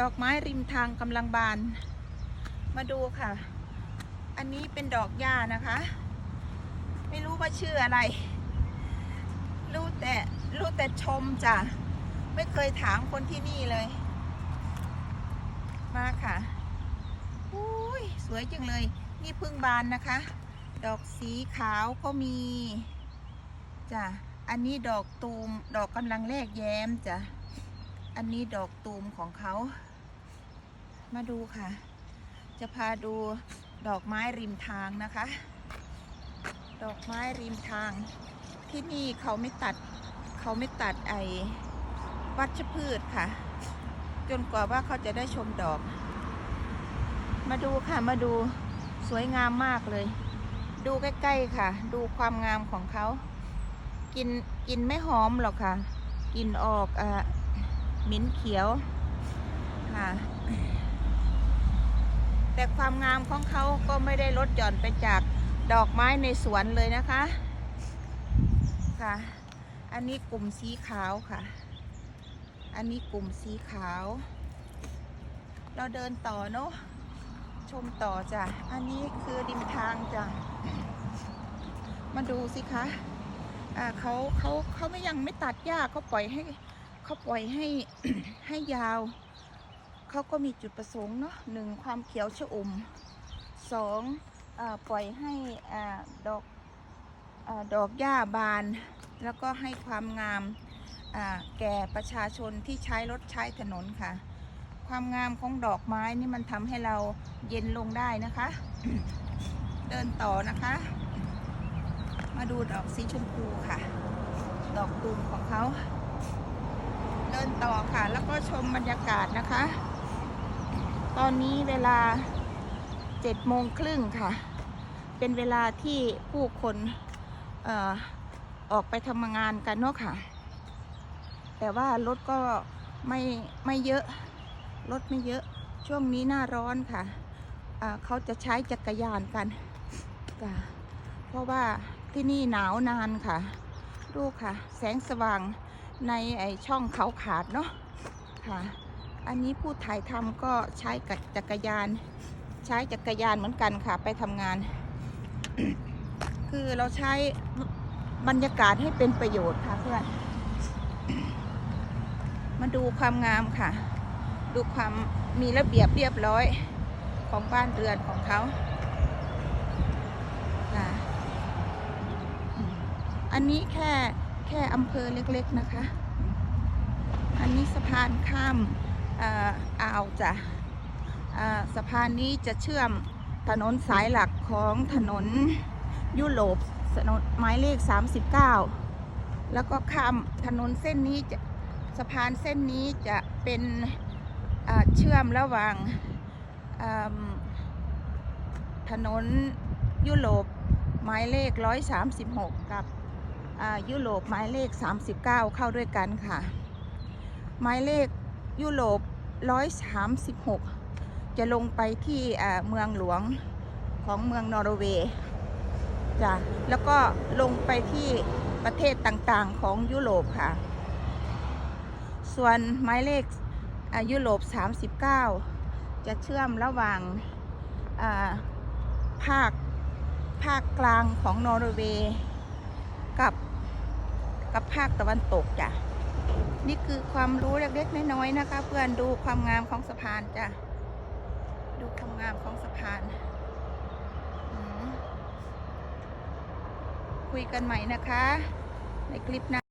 ดอกไม้ริมทางกำลังบาน มาดูค่ะ อันนี้เป็นดอกหญ้านะคะ ไม่รู้ว่าชื่ออะไร รู้แต่รู้แต่ชมจ้ะ ไม่เคยถามคนที่นี่เลย มาค่ะอุ้ยสวยจังเลย นี่พึ่งบานนะคะ ดอกสีขาวก็มีจ้ะ อันนี้ดอกตูม ดอกกำลังแรกแย้มจ้ะ อันนี้ดอกตูมของเขา มาดูค่ะ จะพาดูดอกไม้ริมทางนะคะ ดอกไม้ริมทาง ที่นี่เขาไม่ตัดเขาไม่ตัดไอ้วัชพืชค่ะ จนกว่าว่าเขาจะได้ชมดอก มาดูค่ะมาดูสวยงามมากเลย ดูใกล้ๆค่ะ ดูความงามของเขา กินกินไม่หอมหรอกค่ะ กินออกอะ มิ้นเขียวค่ะแต่ความงามของเขาก็ไม่ได้ลดหย่อนไปจากดอกไม้ในสวนเลยนะคะค่ะ อันนี้กลุ่มสีขาวค่ะ อันนี้กลุ่มสีขาว เราเดินต่อเนาะชมต่อจ้ะ อันนี้คือริมทางจ้ะ มาดูสิคะ อ่าเขาเขาเขาไม่ยังไม่ตัดหญ้าเขาปล่อยให้ เขาปล่อยให้ให้ยาว เขาก็มีจุดประสงค์เนาะหนึ่งความเขียวชอุ่มสองอปล่อยให้อดอกอดอกหญ้าบาน แล้วก็ให้ความงามแก่ประชาชนที่ใช้รถใช้ถนนค่ะ ความงามของดอกไม้นี่มันทำให้เราเย็นลงได้นะคะ เดินต่อนะคะ มาดูดอกสีชมพูค่ะ ดอกตูมของเขา นต่อค่ะ แล้วก็ชมบรรยากาศนะคะ ตอนนี้เวลาเจ็ดโมงครึ่งค่ะ เป็นเวลาที่ผู้คนเอ่อออกไปทำงานกันเนาะค่ะ แต่ว่ารถก็ไม่ไม่เยอะ รถไม่เยอะช่วงนี้หน้าร้อนค่ะเขาจะใช้จักรยานกันเพราะว่าที่นี่หนาวนานค่ะ ดูค่ะ แสงสว่าง ในไอช่องเขาขาดเนาะค่ะ อันนี้ผู้ถ่ายทำก็ใช้กับจักรยาน ใช้จักรยานเหมือนกันค่ะ ไปทำงาน คือเราใช้บรรยากาศให้เป็นประโยชน์ค่ะเพื่อนมาดูความงามค่ะ ดูความมีระเบียบเรียบร้อยของบ้านเรือนของเขาอันนี้แค่ ค่อำเภอเล็กๆนะคะ อันนี้สะพานข้ามอ่าวจ้ะสะพานนี้จะเชื่อมถนนสายหลักของถนนยุโรปถนนหมายเลข 39 แล้วก็ข้ามถนนเส้นนี้จะสะพานเส้นนี้จะเป็นเชื่อมระหว่างถนนยุโรปหมายเลข 136 กับ ยุโรปหมายเลข 39 เข้าด้วยกันค่ะ หมายเลขยุโรป 136 จะลงไปที่เมืองหลวงของเมืองนอร์เวย์จ้ะแล้วก็ลงไปที่ประเทศต่างๆของยุโรปค่ะ ส่วนหมายเลขยุโรป 39 จะเชื่อมระหว่างภาคภาคกลางของนอร์เวย์กับ กับภาคตะวันตกจ้ะนี่คือความรู้เล็กๆน้อยๆนะคะ เพื่อนดูความงามของสะพานจ้ะดูความงามของสะพาน คุยกันใหม่นะคะ ในคลิปหน้า